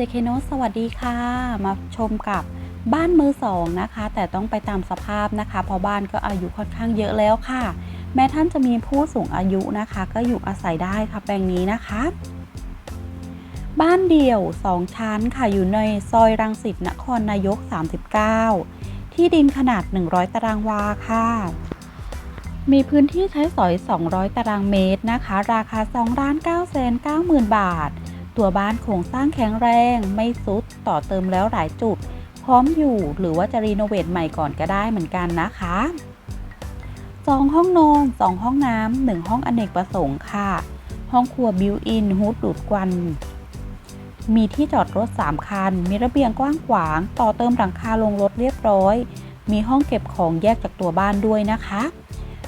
JK n o สวัสดีค่ะ มาชมกับบ้านมือสองนะคะ แต่ต้องไปตามสภาพนะคะ เพราะบ้านก็อายุค่อนข้างเยอะแล้วค่ะ แม้ท่านจะมีผู้สูงอายุนะคะ ก็อยู่อาศัยได้ค่ะแปลงนี้นะคะ บ้านเดี่ยว 2 ชั้นค่ะอยู่ในซอยรังสิตนครนายก 39 ที่ดินขนาด 100 ตารางวาค่ะมีพื้นที่ใช้สอย 200 ตารางเมตรนะคะ ราคา2ล้าน9แสน90,000 บาท ตัวบ้านโครงสร้างแข็งแรงไม่ซุดต่อเติมแล้วหลายจุด พร้อมอยู่หรือว่าจะรีโนเวทใหม่ก่อนก็ได้เหมือนกันนะคะสองห้องนอนสองห้องน้ำหนึ่งห้องอเนกประสงค์ค่ะ ห้องครัวบิวอินฮูดดูดควันมีที่จอดรถ 3 คัน มีระเบียงกว้างขวาง ต่อเติมหลังคาลงรถเรียบร้อย มีห้องเก็บของแยกจากตัวบ้านด้วยนะคะ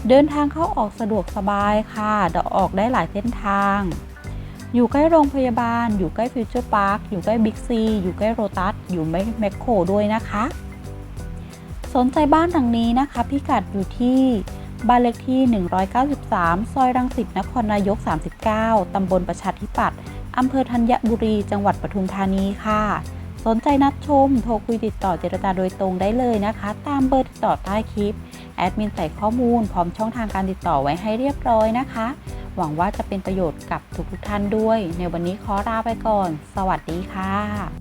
เดินทางเข้าออกสะดวกสบายค่ะเดาออกได้หลายเส้นทาง อยู่ใกล้โรงพยาบาล อยู่ใกล้ฟิวเจอร์พาร์ค อยู่ใกล้บิ๊กซี อยู่ใกล้โรตัส อยู่ไม่แมคโครด้วยนะคะ สนใจบ้านหลังนี้นะคะ พิกัดอยู่ที่บ้านเลขที่ 193 ซอยรังสิต นครนายก 39 ตำบลประชาธิปัตย์อำเภอธัญบุรี จังหวัดปทุมธานีค่ะ สนใจนัดชม โทรคุยติดต่อเจรจาโดยตรงได้เลยนะคะ ตามเบอร์ติดต่อใต้คลิป แอดมินใส่ข้อมูล พร้อมช่องทางการติดต่อไว้ให้เรียบร้อยนะคะ หวังว่าจะเป็นประโยชน์กับทุกทุกท่านด้วย ในวันนี้ขอลาไปก่อน สวัสดีค่ะ